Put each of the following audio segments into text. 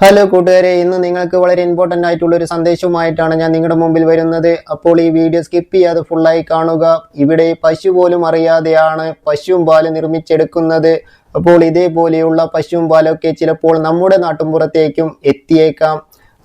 Hello കൂട്ടുകാരെ ഇന്ന് നിങ്ങൾക്ക് വളരെ ഇമ്പോർട്ടന്റ് ആയിട്ടുള്ള ഒരു സന്ദേശവുമായിട്ടാണ് ഞാൻ നിങ്ങളുടെ മുമ്പിൽ വരുന്നത്. അപ്പോൾ ഈ വീഡിയോ സ്കിപ്പ് ചെയ്യാതെ ഫുള്ളായി കാണുക. ഇവിടെ പശു പോലും അറിയാതെയാണ് പശുവും പാൽ നിർമ്മിച്ചെടുക്കുന്നത്. അപ്പോൾ ഇതേപോലെയുള്ള പശുവും പാലൊക്കെ ചിലപ്പോൾ നമ്മുടെ നാട്ടുമ്പുറത്തേക്കും എത്തിയേക്കാം.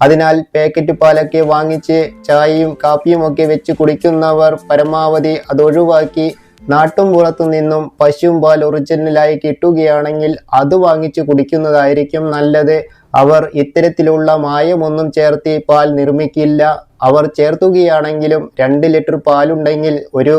അതിനാൽ പാക്കറ്റ് പാലൊക്കെ വാങ്ങിച്ച് ചായയും കാപ്പിയും ഒക്കെ വെച്ച് കുടിക്കുന്നവർ പരമാവധി അത് ഒഴിവാക്കി നാട്ടും പുറത്തു നിന്നും പശുവും പാൽ ഒറിജിനലായി കിട്ടുകയാണെങ്കിൽ അത് വാങ്ങിച്ചു കുടിക്കുന്നതായിരിക്കും നല്ലത്. അവർ ഇത്തരത്തിലുള്ള മായമൊന്നും ചേർത്ത് പാൽ നിർമ്മിക്കില്ല. അവർ ചേർത്തുകയാണെങ്കിലും രണ്ട് ലിറ്റർ പാലുണ്ടെങ്കിൽ ഒരു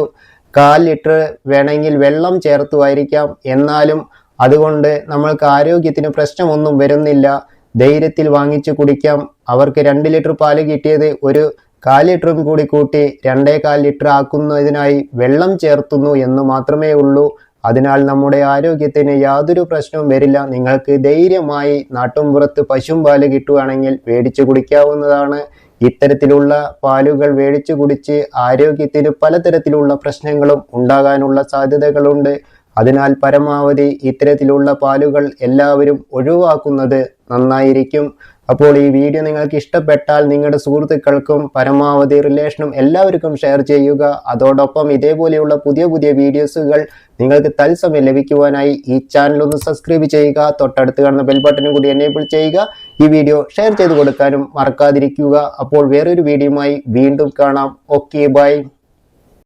കാൽ ലിറ്റർ വേണമെങ്കിൽ വെള്ളം ചേർത്തുമായിരിക്കാം. എന്നാലും അതുകൊണ്ട് നമ്മൾക്ക് ആരോഗ്യത്തിന് പ്രശ്നമൊന്നും വരുന്നില്ല. ധൈര്യത്തിൽ വാങ്ങിച്ചു കുടിക്കാം. അവർക്ക് രണ്ട് ലിറ്റർ പാൽ കിട്ടിയത് ഒരു കാൽ ലിറ്ററും കൂടി കൂട്ടി രണ്ടേ കാൽ ലിറ്റർ ആക്കുന്നതിനായി വെള്ളം ചേർത്തുന്നു എന്ന് മാത്രമേ ഉള്ളൂ. അതിനാൽ നമ്മുടെ ആരോഗ്യത്തിന് യാതൊരു പ്രശ്നവും വരില്ല. നിങ്ങൾക്ക് ധൈര്യമായി നാട്ടുംപുറത്ത് പശും പാൽ കിട്ടുകയാണെങ്കിൽ മേടിച്ചു കുടിക്കാവുന്നതാണ്. ഇത്തരത്തിലുള്ള പാലുകൾ മേടിച്ചു കുടിച്ച് ആരോഗ്യത്തിന് പലതരത്തിലുള്ള പ്രശ്നങ്ങളും ഉണ്ടാകാനുള്ള സാധ്യതകളുണ്ട്. അതിനാൽ പരമാവധി ഇത്തരത്തിലുള്ള പാലുകൾ എല്ലാവരും ഒഴിവാക്കുന്നത് നന്നായിരിക്കും. അപ്പോൾ ഈ വീഡിയോ നിങ്ങൾക്ക് ഇഷ്ടപ്പെട്ടാൽ നിങ്ങളുടെ സുഹൃത്തുക്കൾക്കും പരമാവധി റിലേഷനും എല്ലാവർക്കും ഷെയർ ചെയ്യുക. അതോടൊപ്പം ഇതേപോലെയുള്ള പുതിയ പുതിയ വീഡിയോസുകൾ നിങ്ങൾക്ക് തത്സമയം ലഭിക്കുവാനായി ഈ ചാനൽ ഒന്ന് സബ്സ്ക്രൈബ് ചെയ്യുക. തൊട്ടടുത്ത് കാണുന്ന ബെൽ ബട്ടനും കൂടി എനേബിൾ ചെയ്യുക. ഈ വീഡിയോ ഷെയർ ചെയ്ത് കൊടുക്കാനും മറക്കാതിരിക്കുക. അപ്പോൾ വേറൊരു വീഡിയോയുമായി വീണ്ടും കാണാം. Okay bye